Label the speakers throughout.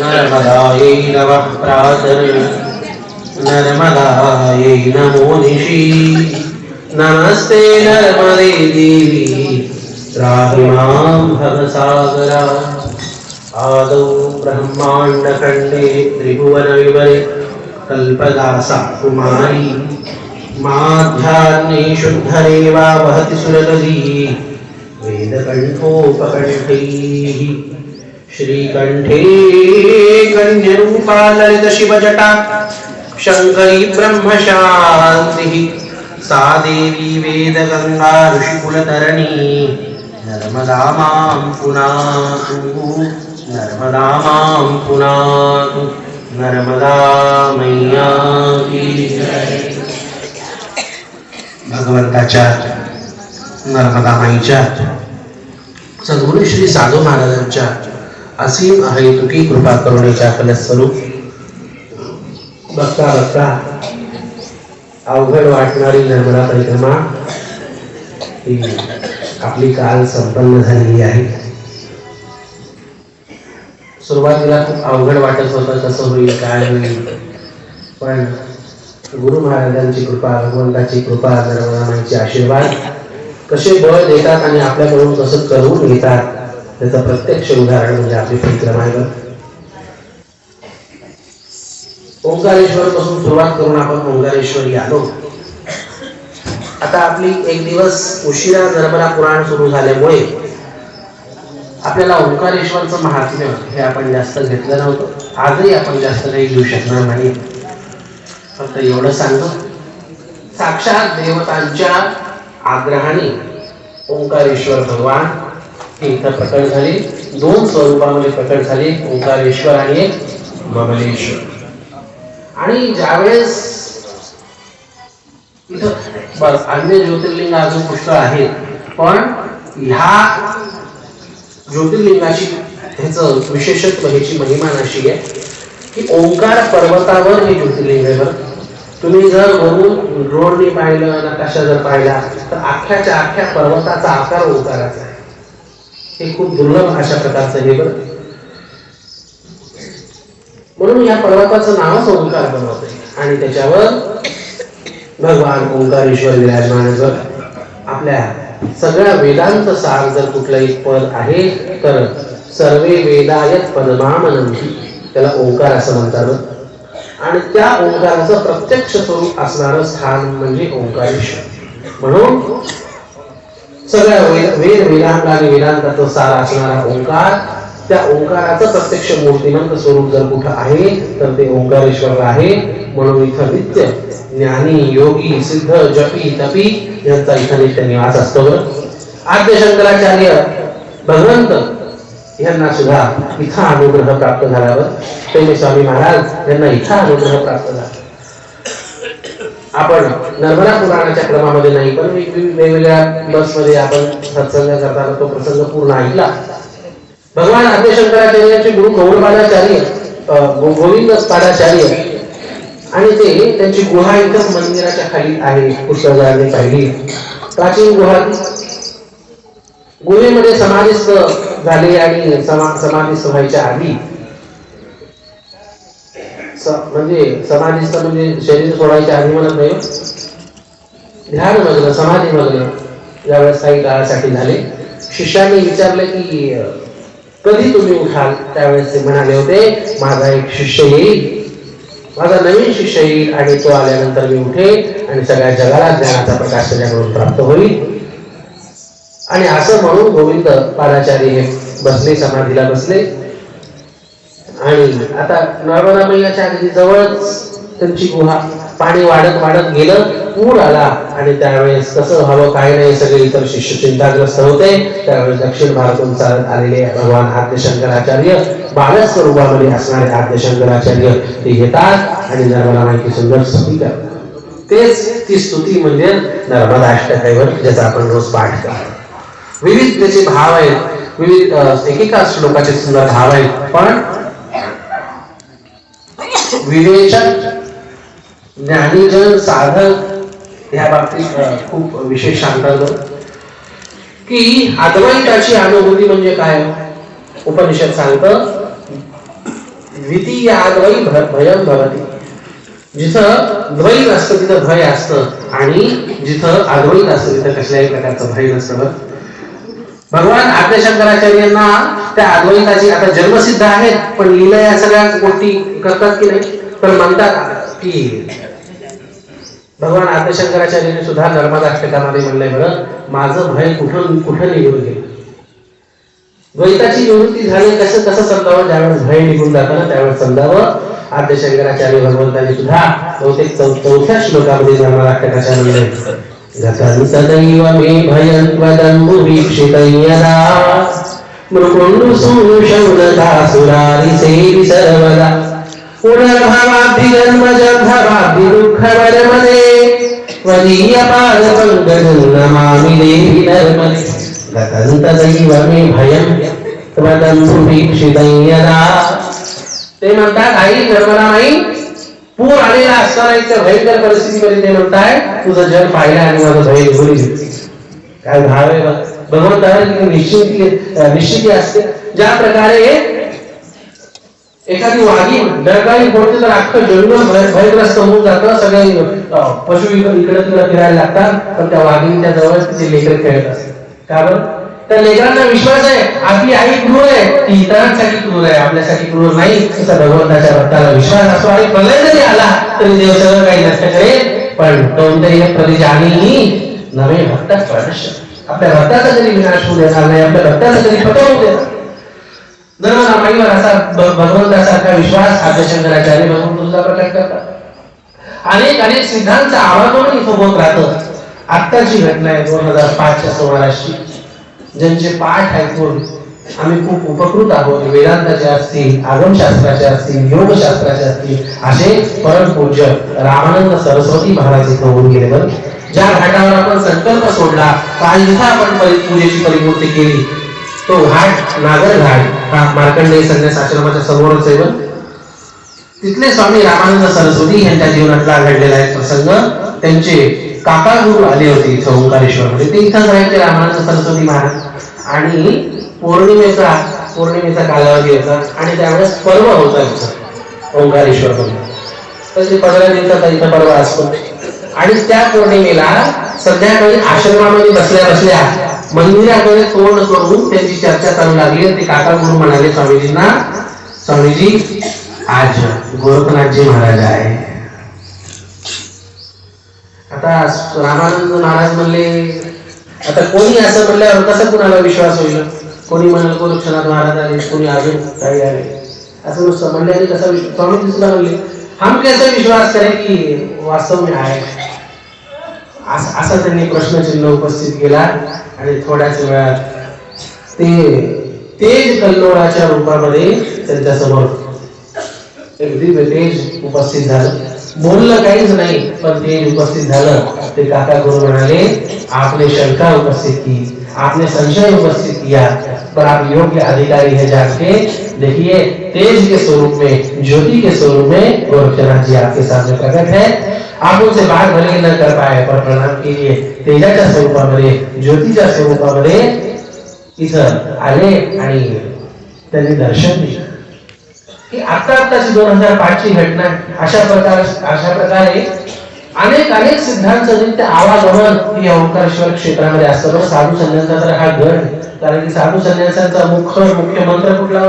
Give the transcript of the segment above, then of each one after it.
Speaker 1: नर्मदायै नमः प्रातः नर्मदायै नमो निशि नमस्ते नर्मदे देवी। त्राहि मां भवसागरा। आदौ ब्रह्माण्डखण्डे त्रिभुवनविवरे कल्पदासा कुमारी माध्याह्ने शुद्धरेवा वहति सुरगदी वेदकण्ठोपकण्ठैः। श्रीकण्ठे कन्यरूपा ललितशिवजटा शङ्करी ब्रह्मशान्तिः। सा देवी वेदगङ्गा ऋषिकुलतरणी। नर्मदा मां पुनातु। नर्मदा मां पुनातु। नर्मदा मैया भगवंताच्या नर्मदा माईच्या सद्गुरु श्री साधू महाराजांच्या असीम अहेतुकी कृपा करुणेच्या फलस्वरूप बघता बघता अवघड वाटणारी नर्मदा परिक्रमा ही आपली काल संपन्न झालेली आहे. सुरुवातीला खूप अवघड वाटत होतं कसं होईल काय होईल. पण गुरु महाराजांची कृपा भगवंताची कृपा नर्मदा आशीर्वाद कसे बळ देतात आणि आपल्याकडून कसं करून घेतात त्याचं प्रत्यक्ष उदाहरण म्हणजे आपली परिक्रमा आहे ओंकारेश्वर पासून सुरुवात करून आपण ओंकारेश्वरी आलो आता आपली एक दिवस उशिरा नर्मदा पुराण सुरू झाल्यामुळे आपल्याला ओंकारेश्वरचं महात्म्य हे आपण जास्त घेतलं नव्हतं. आजही आपण जास्त काही घेऊ शकणार नाही. फक्त एवढं सांगतो. साक्षात देवतांच्या आग्रहाने ओंकारेश्वर भगवान हे इथं प्रकट झाले. दोन स्वरूपामध्ये प्रकट झाले. ओंकारेश्वर आणि एक ममलेश्वर आणि ज्यावेळेस इथं बरं अन्य ज्योतिर्लिंग अजून पुष्कळ आहेत. पण ह्या ज्योतिर्लिंगाची ह्याचं विशेषत्व ह्याची महिमा अशी आहे की ओंकार पर्वतावर हे ज्योतिर्लिंग आहे बरं. तुम्ही जर वरून रोडने पाहिलं नकाशा जर पाहिला तर अख्ख्याच्या अख्ख्या पर्वताचा आकार ओंकाराचा आहे. हे खूप दुर्लभ अशा प्रकारचं हे बरं. म्हणून या पर्वताचं नावच ओंकार पर्वत आहे. आणि त्याच्यावर भगवान ओंकारेश्वर विराजमान आपल्या सगळ्या वेदांत सार जर कुठलं एक पद आहे तर सर्वे वेदायत पदमामनंती त्याला ओंकार असं म्हणतात. आणि त्या ओंकाराचं प्रत्यक्ष स्वरूप असणारं स्थान म्हणजे ओंकारेश्वर. म्हणून सगळ्या वेद वेद वेदांत आणि वेदांताचं सार असणारा ओंकार त्या ओंकाराचं प्रत्यक्ष मूर्तिमंत स्वरूप जर कुठं आहे तर ते ओंकारेश्वर आहे. म्हणून इथं नित्य ज्ञानी योगी सिद्ध जपी तपी यांचा इथं नित्य निवास असतो आद्य शंकराचार्य भगवंत यांना सुद्धा इथं अनुग्रह प्राप्त झाल्यावर प्रेमी स्वामी महाराज यांना इथं अनुग्रह प्राप्त झाला. आपण नर्मदा पुराणाच्या क्रमामध्ये नाही पण वेगवेगळ्या बसमध्ये आपण सत्संग करताना तो प्रसंग पूर्ण ऐकला. भगवान आद्यशंकराचार्याचे गुरु गौरपादाचार्य गोविंद पादाचार्य आणि ते त्यांची गुहा एकदम मंदिराच्या खाली आहे पुष्कळजाने पाहिली. प्राचीन गुहा गुहेमध्ये समाधिस्त झाले आणि समा समाधिस्थ व्हायच्या आधी स- म्हणजे समाधिस्थ म्हणजे शरीर सोडायच्या आधी म्हणत नाही हो. ध्यान मग्न समाधी मग्न ज्यावेळेस काही काळासाठी झाले. शिष्याने विचारले की कधी तुम्ही उठाल? त्यावेळेस ते म्हणाले होते माझा एक शिष्य येईल. माझा नवीन शिष्य येईल आणि तो आल्यानंतर मी उठेल आणि सगळ्या जगाला ज्ञानाचा प्रकाश त्याच्याकडून प्राप्त होईल. आणि असं म्हणून गोविंद पादाचारी हे बसले समाधीला बसले. आणि आता नर्मदा मैयाच्या अगदी जवळच त्यांची गुहा पाणी वाढत वाढत गेलं. पूर आला आणि त्यावेळेस कसं व्हावं काय नाही सगळे इतर शिष्य चिंताग्रस्त होते. त्यावेळेस दक्षिण भारतून चालत आलेले भगवान आद्य शंकराचार्य बाव्या स्वरूपामध्ये असणारे आद्य शंकराचार्य ते घेतात आणि नर्मदा माहिती सुंदर स्तुती करतात. तेच ती स्तुती म्हणजे नर्मदा अष्टकैवर ज्याचा आपण रोज पाठ करतो. विविध त्याचे भाव आहेत. विविध एकेका श्लोकाचे सुंदर भाव आहेत. पण विवेचन ज्ञानीजन साधक या बाबतीत खूप विशेष सांगतात की अद्वैताची अनुभूती म्हणजे काय? उपनिषद सांगतं द्वितीय अद्वै भयम भवती. जिथं द्वैत असतं तिथं भय असतं. आणि जिथं अद्वैत असतं तिथं कसल्याही प्रकारचं भय नसतं भगवान आद्यशंकराचार्यांना त्या अद्वैताची आता जन्मसिद्ध आहेत पण लीला या सगळ्या गोष्टी करतात की नाही? तर म्हणतात की भगवान आद्यशंकराचार्यांनी सुद्धा नर्मदाष्टकामध्ये म्हणलंय बरं माझं भय कुठून कुठं निघून गेलं? द्वैताची निवृत्ती झाली कसं कसं समजावं? ज्यावेळेस भय निघून जातं ना त्यावेळेस समजावं. आद्यशंकराचार्य भगवंतांनी सुद्धा बहुतेक चौथ्या श्लोकामध्ये नर्मदा म्हणले म्हणलंय गतं सदैव मे भयं त्वदम्बु वीक्षितयदा मृकुण्डु सुषौनता सुरारि सेवि सर्वदा। पुनर्भवाब्धि जन्मजन्मवाब्धि दुःखवरमदे त्वदीय पादपङ्कजं नमामि देवि नर्मदे गतं तदैव मे भयं त्वदम्बु यदा ते म्हणतात आई नर्मदा नाही पूर आलेला असताना इतक्या भयंकर परिस्थितीमध्ये ते म्हणताय तुझं जग पाहिलं आणि माझं भय निघून काय भाव आहे बघ. निश्चिती निश्चिती असते. ज्या प्रकारे एखादी वाघी डरकाळी पडते तर अख्खं जंगल भयग्रस्त होऊन जातं सगळे पशु इकडे इकडे तिकडे फिरायला लागतात पण त्या वाघिणीच्या जवळ ते लेकर खेळत असतात. कारण त्या लेकरांना विश्वास आहे आपली आई क्रूर आहे ती इतरांसाठी क्रूर आहे आपल्यासाठी क्रूर नाही असा भगवंताच्या भक्ताला विश्वास असतो. आणि प्रलय जरी आला तरी देव सगळं काही नष्ट करेल पण कोणत्याही प्रति नवे भक्त स्पर्श आपल्या भक्ताचा जरी विनाश होऊ देणार नाही आपल्या भक्ताचा जरी फटो देणार नर्मदा माईवर असा भगवंतासारखा विश्वास आद्यशंकराचार्य भगवंत तुझा प्रकट करतात. अनेक अनेक सिद्धांचं आवागमन इथं होत राहतं. आत्ताची घटना आहे दोन हजार पाचच्या सोळाशी. ज्यांचे पाठ ऐकून आम्ही खूप उपकृत आहोत. वेदांताचे असतील आगमशास्त्राचे असतील योगशास्त्राचे असतील असे परम पूज्य रामानंद सरस्वती महाराज इथं होऊन गेले. बरं ज्या घाटावर आपण संकल्प सोडला काल जिथं आपण पूजेची परिपूर्ती केली. तो घाट नागर घाट हा मार्कंडेय संन्यास आश्रमाच्या समोरच आहे तिथले स्वामी रामानंद सरस्वती यांच्या जीवनातला घडलेला एक प्रसंग त्यांचे काका गुरु आले होते इथं ओंकारेश्वर मध्ये ते इथं राहायचे रामानंद सरस्वती महाराज. आणि पौर्णिमेचा पौर्णिमेचा कालावधी होता आणि त्यावेळेस पर्व होता इथं ओंकारेश्वर मध्ये तर ते पंधरा दिवसाचा इथं पर्व असतो. आणि त्या पौर्णिमेला संध्याकाळी आश्रमामध्ये बसल्या बसल्या म्हणजे मंदिराकडे तोंड करून त्यांची चर्चा चालू लागली ते काका गुरु म्हणाले स्वामीजींना स्वामीजी आज गोरखनाथजी महाराज आहे. आता रामानंद महाराज म्हणले आता कोणी असं म्हणल्यावर कसा कुणाला विश्वास होईल? कोणी म्हणाल गोरक्षनाथ महाराज आले कोणी अजून काही आले. असं नुसतं म्हणल्याने कसा विश्वास स्वामी सुद्धा म्हणले हम कैसे म्हणजे विश्वास करें की वास्तव में आहे. त्यांनी प्रश्नचिन्ह उपस्थित केला आणि तेज कल्लोळाच्या रूपामध्ये त्यांच्या समोर तेज उपस्थित झालं. बोललं काहीच नाही उपस्थित काका गुरु म्हणाले आपने शंका उपस्थित की आपने संशय उपस्थित किया पर आप योग्य अधिकारी है जान के देखिए, तेज के स्वरूप में, ज्योति के स्वरूप में गोरखनाथ जी आपके सामने प्रकट है। आप उनसे बात भले न कर पाए पर प्रणाम कीजिए तेजाच्या स्वरूपामध्ये ज्योतीच्या स्वरूपामध्ये इथं आले आणि त्यांनी दर्शन दिलं. ही आता आताची दोन हजार पाचची घटना अशा प्रकार अशा प्रकारे अनेक अनेक सिद्धांत ते आवागमन ही ओंकारेश्वर क्षेत्रामध्ये असतं. साधू संन्यासाचा तर हा गण कारण की साधू संन्यासाचा मुख्य मुख्य मंत्र कुठला?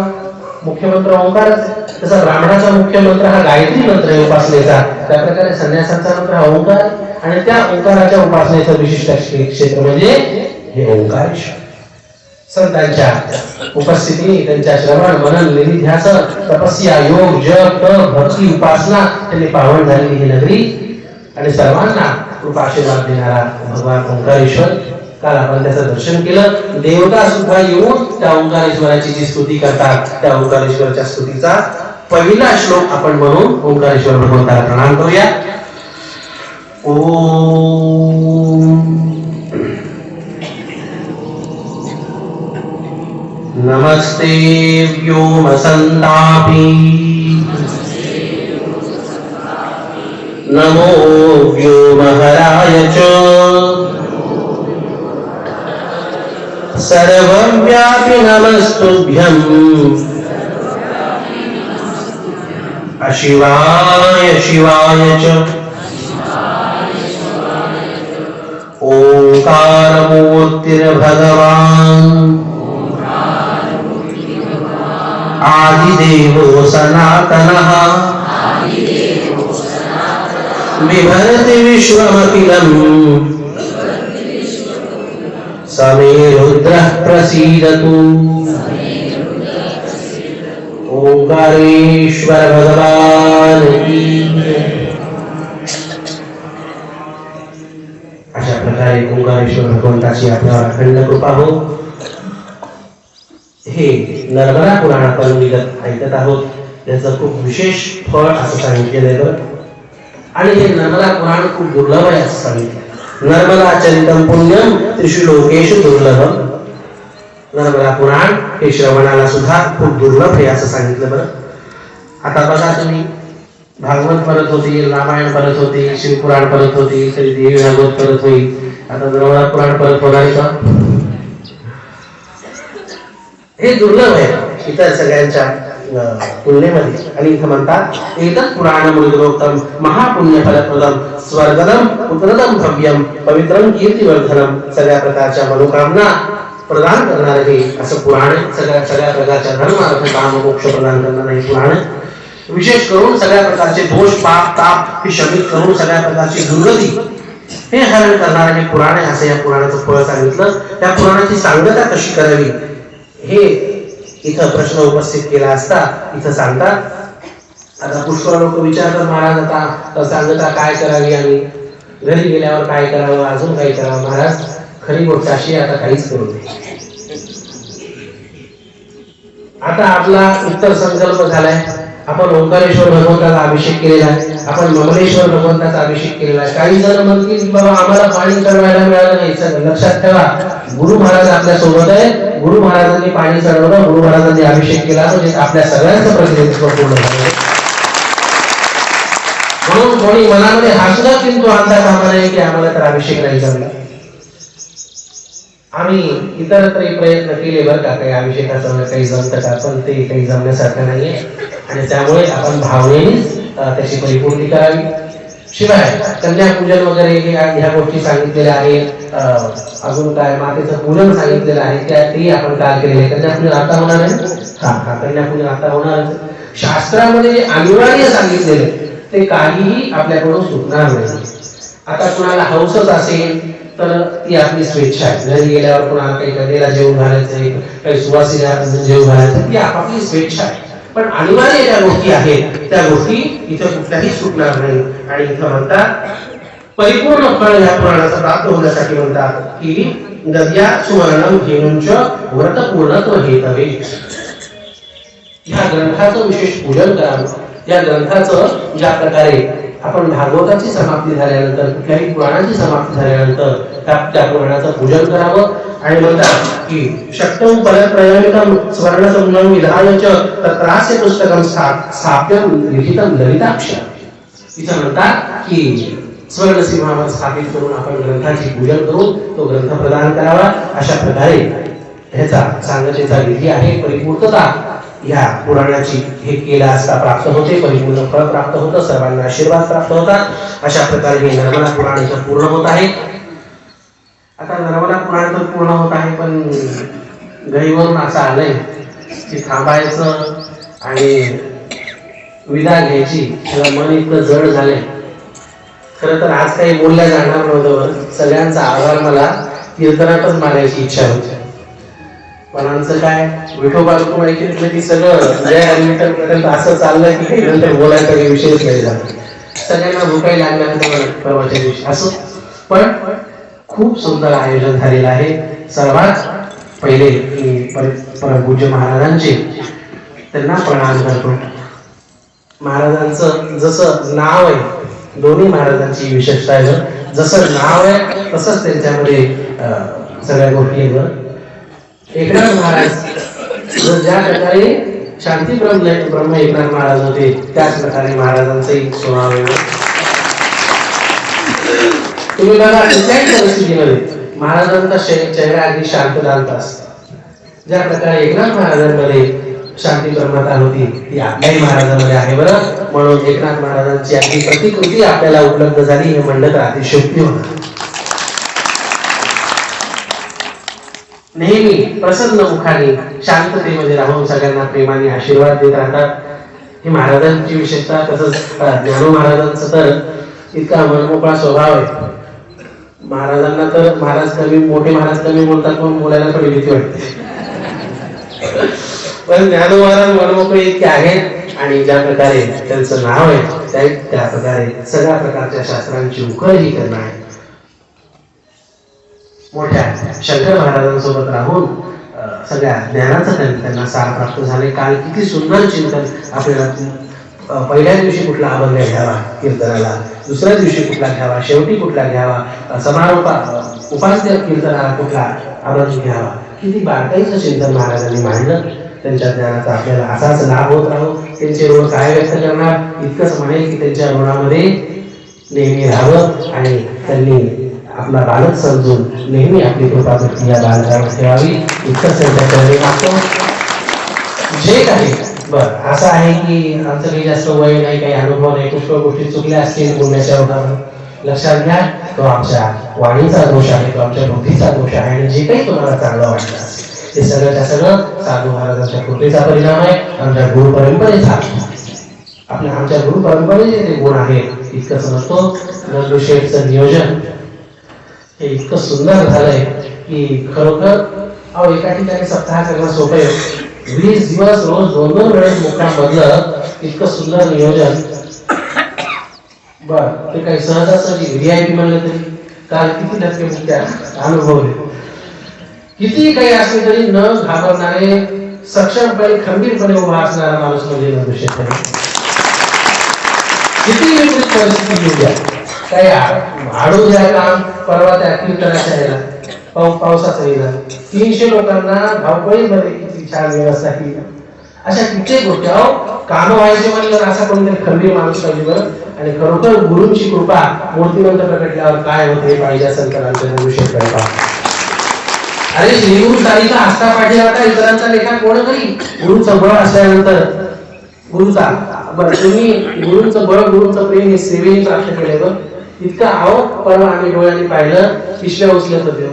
Speaker 1: मुख्यमंत्र ओंकारच आहे तसा ब्राह्मणाचा मुख्यमंत्र हा गायत्री मंत्र आहे उपासनेचा. त्या प्रकारे संन्यासाचा मंत्र हा ओंकार. आणि त्या ओंकाराच्या उपासनेचं विशिष्ट क्षेत्र म्हणजे हे ओंकारेश्वर. संतांच्या उपस्थिती त्यांच्या श्रवण मनन निधिध्यास तपस्या योग जप तप भक्ती उपासना त्यांनी पावन झालेली ही नगरी. आणि सर्वांना कृपा आशीर्वाद देणारा भगवान ओंकारेश्वर. काल आपण त्याचं दर्शन केलं. देवता सुद्धा येऊन त्या ओंकारेश्वराची जी स्तुती करतात त्या ओंकारेश्वराच्या स्तुतीचा पहिला श्लोक आपण म्हणून ओंकारेश्वर भगवंताला प्रणाम करूया. ओम. नमस्ते व्योमसन्तापी. नमो व्योमहराय च. सर्वव्यापि नमस्तुभ्यम् अशिवाय शिवाय च। ओङ्कारमूर्तिर्भगवान् आदिदेवो सनातनः बिभरति विश्वमखिलम्। समे रुद्रः प्रसीदतु। ओंकारेश्वर भगवान अशा प्रकारे ओंकारेश्वर भगवंताची आपल्यावर अखंड कृपा हो. हे नर्मदा पुराण आपण विगत ऐकत आहोत. याचं खूप विशेष फळ असं सांगितलेलं आहे बरं. आणि हे नर्मदा पुराण खूप दुर्लभ आहे असं सांगितलं नर्मदाचरितम पुण्यम त्रिशु लोकेशु दुर्लभम नर्मदा पुराण हे श्रवणाला सुद्धा खूप दुर्लभ आहे असं सांगितलं बरं. आता बघा तुम्ही भागवत परत होती रामायण परत होती शिवपुराण परत होती कधी देवी भागवत परत होईल. आता द्रवणा पुराण परत होणार का? हे दुर्लभ आहे इतर सगळ्यांच्या. तुलनेमध्ये आणि इथं म्हणतात एकच पुराण मृदोक्तम महापुण्यफलप्रदम स्वर्गदम उपरदम भव्यम पवित्रम कीर्तिवर्धनम सगळ्या प्रकारच्या मनोकामना प्रदान करणार हे असं पुराण सगळ्या सगळ्या प्रकारच्या धर्म अर्थ काम मोक्ष प्रदान करणार नाही पुराण विशेष करून सगळ्या प्रकारचे दोष पाप ताप हे शमित करून सगळ्या प्रकारची दुर्गती हे हरण करणारे हे पुराण आहे. असं या पुराणाचं फळ सांगितलं. त्या पुराणाची सांगता कशी करावी? हे इथं प्रश्न उपस्थित केला असता इथं सांगतात आता पुष्कळ लोक विचारतात महाराज आता सांगता काय करावी आम्ही? घरी गेल्यावर काय करावं? अजून काय करावं? महाराज खरी गोष्ट अशी आता काहीच करू नये. आता आपला उत्तर संकल्प झालाय. आपण ओंकारेश्वर भगवंताचा अभिषेक केलेला आहे. आपण ममलेश्वर भगवंताचा अभिषेक केलेला आहे. काही जण म्हणतील बाबा आम्हाला पाणी चढवायला मिळालं नाही. सगळं लक्षात ठेवा. गुरु महाराज आपल्यासोबत आहे. गुरु महाराजांनी पाणी चढवलं. गुरु महाराजांनी अभिषेक केला. म्हणजे आपल्या सगळ्यांचं प्रतिनिधित्व पूर्ण झालं. म्हणून कोणी मनामध्ये हा सुद्धा किंतु आणता की आम्हाला तर अभिषेक नाही जमला. आम्ही इतरत्रही प्रयत्न केले बरं का काही अभिषेकाचं काही जमतं का पण ते काही जमण्यासारखं नाहीये. आणि त्यामुळे आपण भावनेनेच त्याची परिपूर्ती करावी. शिवाय कन्यापूजन वगैरे या- ह्या गोष्टी सांगितलेल्या आहेत. अजून काय मातेचं पूजन सांगितलेलं आहे त्या तेही आपण काल केलेले आहे. कन्यापूजन आता होणार आहे हा हा कन्यापूजन आता होणार शास्त्रामध्ये जे अनिवार्य सांगितलेलं ते काहीही आपल्याकडून सुटणार नाही. आता कुणाला हौसच असेल तर ती आपली स्वेच्छा आहे. घरी गेल्यावर कोणाला काही कधीला जेवण घालायचं काही सुवासिना जेवण घालायचं ती आपापली स्वेच्छा आहे. पण अनिवार्य ज्या गोष्टी आहेत त्या गोष्टी इथं कुठल्याही सुटणार नाही. आणि इथं म्हणतात परिपूर्ण फळ या पुराणाचा प्राप्त होण्यासाठी म्हणतात की दर्या सुवर्णम घेऊनच व्रत पूर्णत्व हेतवे. या ग्रंथाचं विशेष पूजन करावं. या ग्रंथाचं ज्या प्रकारे आपण भागवताची समाप्ती झाल्यानंतर कुठल्याही पुराणाची समाप्ती झाल्यानंतर त्या त्या पुराणाचं पूजन करावं. आणि म्हणतात की शक्तम परप्रयामिकम स्वर्णसंगम विधाय च तत्रास्य पुस्तकम स्था- स्थाप्यम लिखितम ललिताक्ष तिचं म्हणतात की स्वर्ण सिंहावर स्थापित करून आपण ग्रंथाची पूजन करून तो ग्रंथ प्रदान करावा. अशा प्रकारे ह्याचा सांगतेचा विधी आहे. परिपूर्तता या पुराणाची हे केला असता प्राप्त होते परिपूर्ण फळ प्राप्त होतं सर्वांना आशीर्वाद प्राप्त होतात. अशा प्रकारे हे नर्मदा पुराण इथं पूर्ण होत आहे. आता नर्मदा पुराण तर पूर्ण होत आहे पण घरीवरून असं आलंय की थांबायचं आणि विदा घ्यायची त्याला मन इतकं जड झालंय. खरं तर आज काही बोलल्या जाणार नव्हतं सगळ्यांचा आभार मला. कीर्तनातच मारायची इच्छा होती. पण आमचं काय विठोबा रुक्माई कीर्तन की सगळं जय पर्यंत असं चाललंय की काही नंतर बोलायचा काही विषयच नाही झाला सगळ्यांना भूकाही लागल्यानंतर परवाच्या दिवशी असो. पण खूप सुंदर आयोजन झालेलं आहे. सर्वात पहिले परमपूज्य महाराजांचे त्यांना प्रणाम करतो. महाराजांचं जसं नाव आहे दोन्ही महाराजांची विशेषता आहे. जसं नाव आहे तसंच त्यांच्यामध्ये सगळ्या गोष्टी एकनाथ महाराज. ज्या प्रकारे शांती ब्रह्म ब्रह्म एकनाथ महाराज होते त्याच प्रकारे महाराजांचंही स्वभाव तुम्ही बघा कुठल्याही परिस्थितीमध्ये महाराजांचा चेहरा अगदी शांतदांत असतो. ज्या प्रकारे एकनाथ महाराजांमध्ये शांती ब्रह्मता होती ती आपल्याही महाराजांमध्ये आहे बरं. म्हणून एकनाथ महाराजांची अगदी प्रतिकृती आपल्याला उपलब्ध झाली हे म्हणलं तर अतिशयोक्ती होणार. नेहमी प्रसन्न मुखाने शांततेमध्ये राहून सगळ्यांना प्रेमाने आशीर्वाद देत राहतात. ही महाराजांची विशेषता तसंच अं, ज्ञानू महाराजांचं तर इतका मनमोकळा स्वभाव आहे. महाराजांना तर महाराज कमी मोठे महाराज कमी बोलतात पण बोलायला थोडी भीती वाटते. पण ज्ञानू महाराज मनमोकळे इतके आहेत आणि ज्या प्रकारे त्यांचं नाव आहे त्या त्या प्रकारे सगळ्या प्रकारच्या शास्त्रांची उकळही करणं आहे. मोठ्या शंकर महाराजांसोबत राहून सगळ्या ज्ञानाचं त्यांना त्यांना सार प्राप्त झाले. काल किती सुंदर चिंतन आपल्याला पहिल्या दिवशी कुठला अभंग घ्यावा कीर्तनाला दुसऱ्या दिवशी कुठला घ्यावा शेवटी कुठला घ्यावा समारोप समारोपा उपास्य कीर्तनाला कुठला अभंग घ्यावा. किती बारकाईचं चिंतन महाराजांनी मांडलं. त्यांच्या ज्ञानाचा आपल्याला असाच लाभ होत राहो. त्यांचे ऋण काय व्यक्त करणार? इतकंच म्हणेल की त्यांच्या ऋणामध्ये नेहमी राहावं आणि त्यांनी आपला बालक समजून नेहमी आपली कृपा भक्ती या बालकावर ठेवावी. इतकंच त्यांच्या मागतो जे काही बर असं आहे की आमचं काही जास्त वय नाही काही अनुभव नाही पुष्कळ गोष्टी चुकल्या असतील बोलण्याच्या ओघावर लक्षात घ्या तो आमच्या वाणीचा दोष आहे तो आमच्या बुद्धीचा दोष आहे आणि जे काही तुम्हाला चांगलं वाटलं असेल ते सगळं त्या सगळं साधू महाराजांच्या कृपेचा परिणाम आहे आमच्या गुरु परंपरेचा. आपल्या आमच्या गुरु परंपरेचे ते गुण आहेत इतकं समजतो. नंदुशेठचं नियोजन हे इतकं सुंदर झालंय की खरोखर अहो एका ठिकाणी सप्ताह करणं सोपं आहे. वीस दिवस रोज दोन दोन वेळेस मुक्काम बदलत इतकं सुंदर नियोजन. बर ते काही सहजासहजी पी म्हणलं तरी. काल किती टक्के मुक्त्या? अनुभवले किती काही असले तरी न घाबरणारे सक्षमपणे खंबीरपणे उभा असणारा माणूस म्हणजे नंदू किती विपरीत परिस्थिती घेऊ द्या. काही आडू द्या काम परवा त्या कीर्तनाच्या याला. पावसाचा येला. तीनशे लोकांना धावपळीमध्ये किती छान व्यवस्था केली. अशा कित्येक गोष्टी अहो काम व्हायचे म्हणलं असा कोणतरी खंबीर माणूस पाहिजे आणि खरोखर गुरुंची कृपा मूर्तिमंत प्रकटल्यावर काय होते पाहिजे असेल तर आमच्या गुरुशेठ अरे श्रीगुरु साईचा आस्था पाठी आता इतरांचा लेखा कोण करी? गुरुचं बळ असल्यानंतर. गुरुचा बरं तुम्ही गुरुचं बळ गुरुचं प्रेम हे सेवेने प्राप्त केले बरं. इतका आहोत परवा आम्ही डोळ्याने पाहिलं पिशव्या उचलत होते.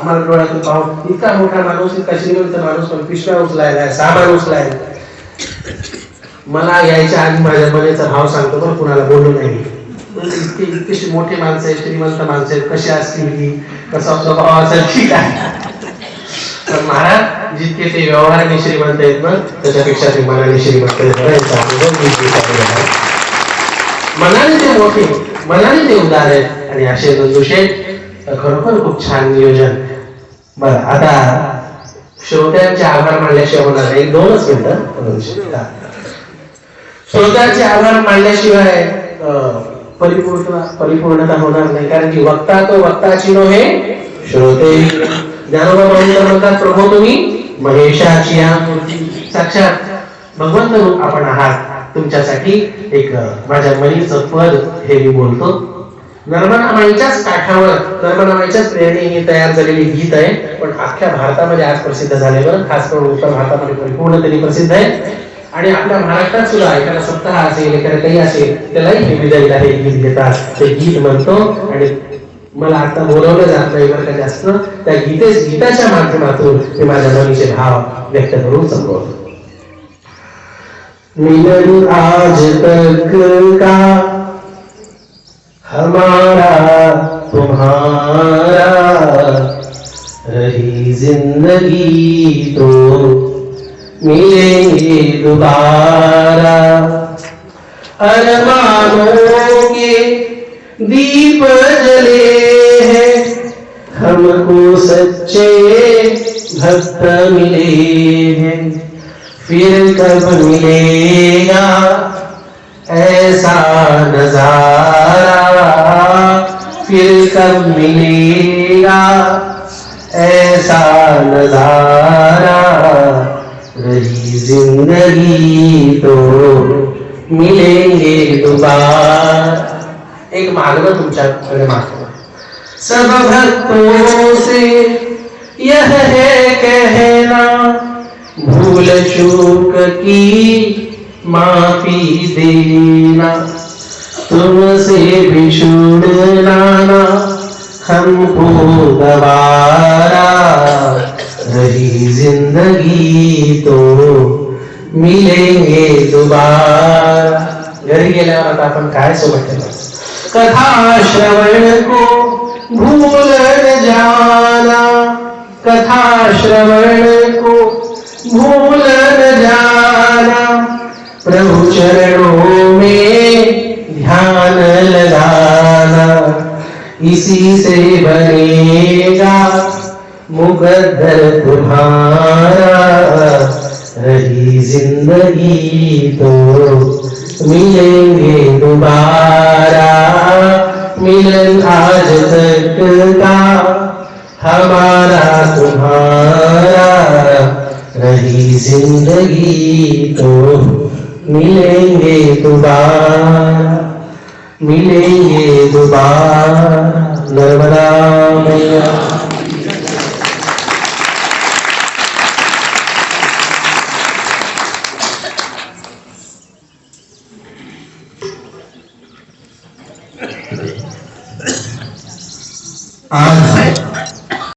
Speaker 1: आम्हाला डोळ्यातून पाहून इतका मोठा माणूस इतका श्रीमंत माणूस पण पिशव्या उचलायला सामान उचलाय मला यायच्या आधी माझ्या मनेचा भाव सांगतो पण कुणाला बोलू नाही म्हणजे इतके इतकेशी मोठे माणसं आहेत श्रीमंत माणसं आहेत कशी असतील ती? कसा स्वभाव असेल ठीक आहे. पण महाराज जितके ते व्यवहाराने श्रीमंत आहेत ना त्याच्यापेक्षा ते मनाने श्रीमंत आहेत बरं, याचा अनुभव मी घेतलेला आहे. मनाने ते मोठे मनाने ते उदार आहेत आणि असे नंदुशेठ खरोखर खूप छान नियोजन. बर आता श्रोत्यांचे आभार मानल्याशिवाय होणार नाही. दोनच मिनिटं श्रोत्यांचे आभार मानल्याशिवाय अं, परिपूर्ण परिपूर्णता होणार नाही. कारण की वक्ता तो वक्ताची नव्हे श्रोते. ज्ञानोबा माऊली म्हणतात प्रभू तुम्ही महेशाची या साक्षात भगवंत रूप आपण आहात. तुमच्यासाठी एक माझ्या मनीचं पद हे मी बोलतो. नर्मदा माईच्याच काठावर नर्मदा माईच्याच ही तयार झालेली गीत आहे. पण अख्ख्या भारतामध्ये आज प्रसिद्ध झालेलं खास करून उत्तर भारतामध्ये परिपूर्णतेने प्रसिद्ध आहे. आणि आपल्या महाराष्ट्रात सुद्धा एखादा सप्ताह असेल एखादा काही असेल त्यालाही हे विजयला हे गीत घेतात. ते गीत म्हणतो आणि मला आता बोलवलं जात नाही बरं का जास्त. त्या गीते गीताच्या माध्यमातून मी माझ्या मनीचे भाव व्यक्त करून संपवतो मिलन आज तक का हमारा, तुम्हारा रही ज़िंदगी तो मिलेंगे दोबारा। अरमानों के दीप जले हैं, हमको सच्चे भक्त मिले हैं। फिर कब मिलेगा ऐसा नज़ारा। फिर कब मिलेगा ऐसा नज़ारा। रही ज़िंदगी तो मिलेंगे दोबारा। एक मागणं तुमच्याकडे मागतो सब भक्तों से यह है कहना। भूल चूक की माफ़ी देना। तुमसे भी छूटना ना हमको गवारा। रही ज़िंदगी तो मिलेंगे दोबारा। घरी गेल्यावर आता आपण काय सोबत कथा श्रवण को भूल जाना। कथा श्रवण को भूल न जाना प्रभु चरणों में ध्यान लगाना इसी से बनेगा मुकद्दर तुम्हारा। रही जिंदगी तो मिलेंगे दोबारा। जिंदगी तो मिलेंगे दोबारा मिलेंगे दोबारा नर्मदा मैया।